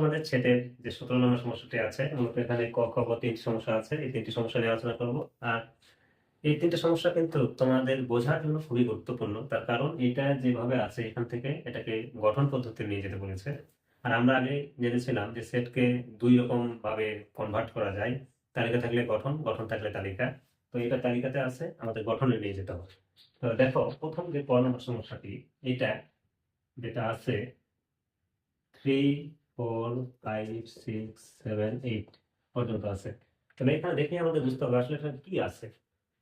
আমাদের সেটের যে সতেরো নম্বর সমস্যাটি আছে মূলত এখানে ক, খ, গ তিনটি সমস্যা আছে, এই তিনটি সমস্যা নিয়ে আলোচনা করব। আর এই তিনটে সমস্যা কিন্তু তোমাদের বোঝার জন্য খুবই গুরুত্বপূর্ণ। তার কারণ এটা যেভাবে আছে এখান থেকে, এটাকে গঠন পদ্ধতি নিয়ে যেতে বলেছে। আর আমরা আগে জেনেছিলাম যে সেটকে দুই রকম ভাবে কনভার্ট করা যায়। তালিকা থাকলে গঠন গঠন থাকলে তালিকা। তো এটা তালিকাতে আছে, আমাদের গঠনে নিয়ে যেতে হবে। তো দেখো, প্রথম যে ক নম্বর সমস্যাটি, এটা যেটা আছে three four five six seven eight পর্যন্ত আছে। তাহলে এখানে দেখে আমাদের বুঝতে হবে আসলে এখানে কি আছে।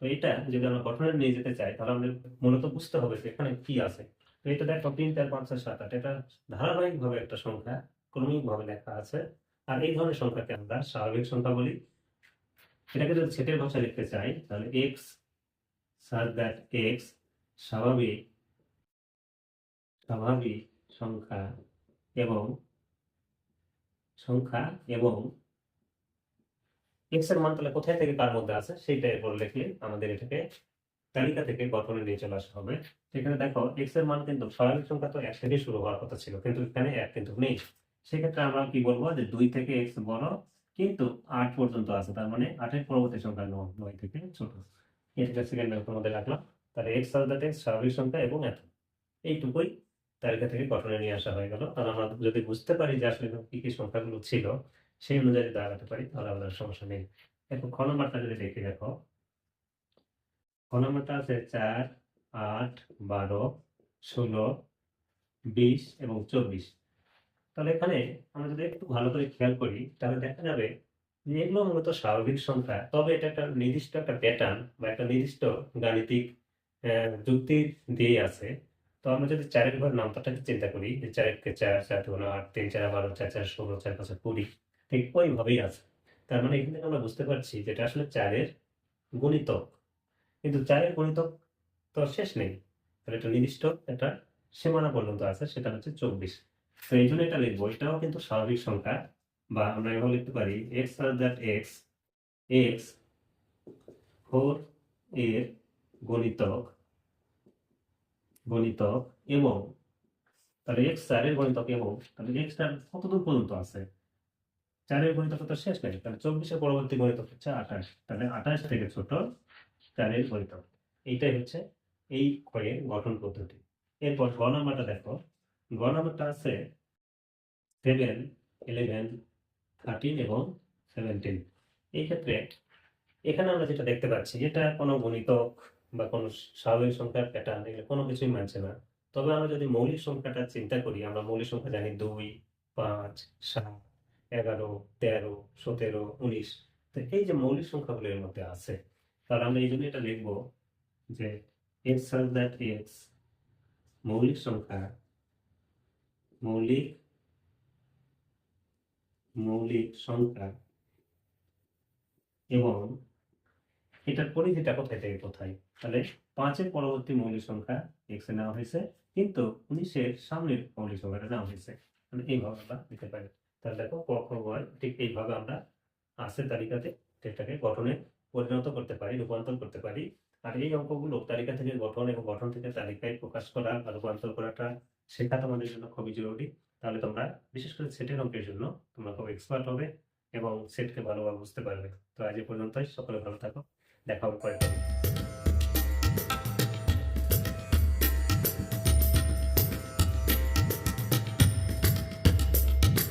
তো এটা যদি আমরা গঠনে নিয়ে যেতে চাই, তাহলে আমাদের মূলত বুঝতে হবে যে এখানে কি আছে। তো এটা দেখো, তিন, চার, পাঁচ, ছয়, সাত, আট, এটা ধারাবাহিক ভাবে একটা সংখ্যা ক্রমিক ভাবে লেখা আছে। আর এই ধরনের সংখ্যাকে আমরা স্বাভাবিক সংখ্যা বলি। এটাকে যদি সেটের ভাষায় লিখতে চাই, তাহলে এক্স সাজ দ্যাট এক্স স্বাভাবিক স্বাভাবিক সংখ্যা এবং সংখ্যা এবং এক্সের মান তাহলে কোথায় থেকে কার মধ্যে আছে, সেইটা এরপর লিখলে আমাদের এটাকে তালিকা থেকে গঠনে নিয়ে চলে আসা হবে। সেখানে দেখো এক্সের মান কিন্তু স্বাভাবিক সংখ্যা তো এক থেকে শুরু হওয়ার কথা ছিল, কিন্তু এখানে এক কিন্তু নেই। সেক্ষেত্রে আমরা কি বলব যে দুই থেকে এক্স বড়, কিন্তু আট পর্যন্ত আছে, তার মানে আটের পরবর্তী সংখ্যা নয় থেকে ছোট। এটা সেকেন্ড তোমাদের রাখলাম। তাহলে এক্স দ্যাট এক্স স্বাভাবিক সংখ্যা এবং এত। এইটুকুই। তালিকা থেকে গঠনে নিয়ে আসা হয়ে গেল। কারণ আমরা যদি বুঝতে পারি যে আসলে কি কি সংখ্যাগুলো ছিল, সেই অনুযায়ী দাঁড়াতে পারি, তাহলে আমাদের সমস্যা নেই। এখন খ নম্বরটা যদি দেখে দেখো। খ নম্বরটা আছে চার, আট, বারো, ষোলো, বিশ এবং চব্বিশ। তাহলে এখানে আমরা যদি একটু ভালো করে খেয়াল করি, তাহলে দেখা যাবে যে এগুলো মূলত স্বাভাবিক সংখ্যা। তবে এটা একটা নির্দিষ্ট একটা প্যাটার্ন বা একটা নির্দিষ্ট গাণিতিক যুক্তি দিয়ে আছে। তো আমরা যদি চারের ঘর নামতাটাকে চিন্তা করি, যে চারকে চার চার দুগুণ আট, তিন, চার বারো চার চার ষোলো, চার পাঁচে কুড়ি, ঠিক ওইভাবেই আছে। তার মানে এখান থেকে আমরা বুঝতে পারছি যেটা আসলে চারের গণিতক। কিন্তু চারের গণিতক তো শেষ নেই। তাহলে একটা নির্দিষ্ট একটা সীমানা পর্যন্ত আছে, সেটা হচ্ছে চব্বিশ। তো এই জন্য এটা লিখব, এটাও কিন্তু স্বাভাবিক সংখ্যা। বা আমরা এভাবে লিখতে পারি এক্স আর দ্যাট এক্স এক্স ফোর এর গণিতক গণিতক এবং, তাহলে এক্স চারের গণিতক এবং, তাহলে এক্স টার কতদূর পর্যন্ত আছে? চারের গণিতক তো শেষ নেই, তাহলে চব্বিশের পরবর্তী গণিতক হচ্ছে আঠাশ, তাহলে আঠাশ থেকে ছোট চারের গণিতক। এইটাই হচ্ছে এই ক্ষয়ের গঠন পদ্ধতি। এরপর গ নাম্বারটা দেখো, গ নাম্বারটা আছে সেভেন ইলেভেন থার্টিন এবং সেভেন্টিন এই ক্ষেত্রে এখানে আমরা যেটা দেখতে পাচ্ছি, এটা কোনো গণিতক বা কোনো স্বাভাবিক সংখ্যার প্যাটার্ন এগুলো কোনো কিছুই মানছে না। তবে আমরা যদি মৌলিক সংখ্যাটা চিন্তা করি, আমরা মৌলিক সংখ্যা জানি দুই, পাঁচ, সাত, এগারো, তেরো, সতেরো, উনিশ। তো এই যে মৌলিক সংখ্যাগুলো এর মধ্যে আছে, তাহলে আমরা এই জন্য এটা লিখব যে এক্স সাজ দ্যাট এক্স মৌলিক সংখ্যা, মৌলিক মৌলিক সংখ্যা এবং এটার পরিধিটা কোথায় থেকে, কোথায়? তাহলে পাঁচের পরবর্তী মৌলিক সংখ্যা এক্স নেওয়া হয়েছে, কিন্তু উনিশের সামনের মৌলিক সংখ্যাটা নেওয়া হয়েছে। মানে এইভাবে আমরা দিতে পারি। তাহলে দেখো ক ঠিক এইভাবে আমরা আছে তালিকাতে এটাকে গঠনে পরিণত করতে পারি, রূপান্তর করতে পারি। আর এই অঙ্কগুলো তালিকা থেকে গঠন এবং গঠন থেকে তালিকায় প্রকাশ করা বা রূপান্তর করাটা শেখা তোমাদের জন্য খুবই জরুরি। তাহলে তোমরা বিশেষ করে সেটের অঙ্কের জন্য তোমরা খুব এক্সপার্ট হবে এবং সেটকে ভালোভাবে বুঝতে পারবে। তো আজ এ পর্যন্তই। সকলে ভালো থাকো। দেখাও হবে পরে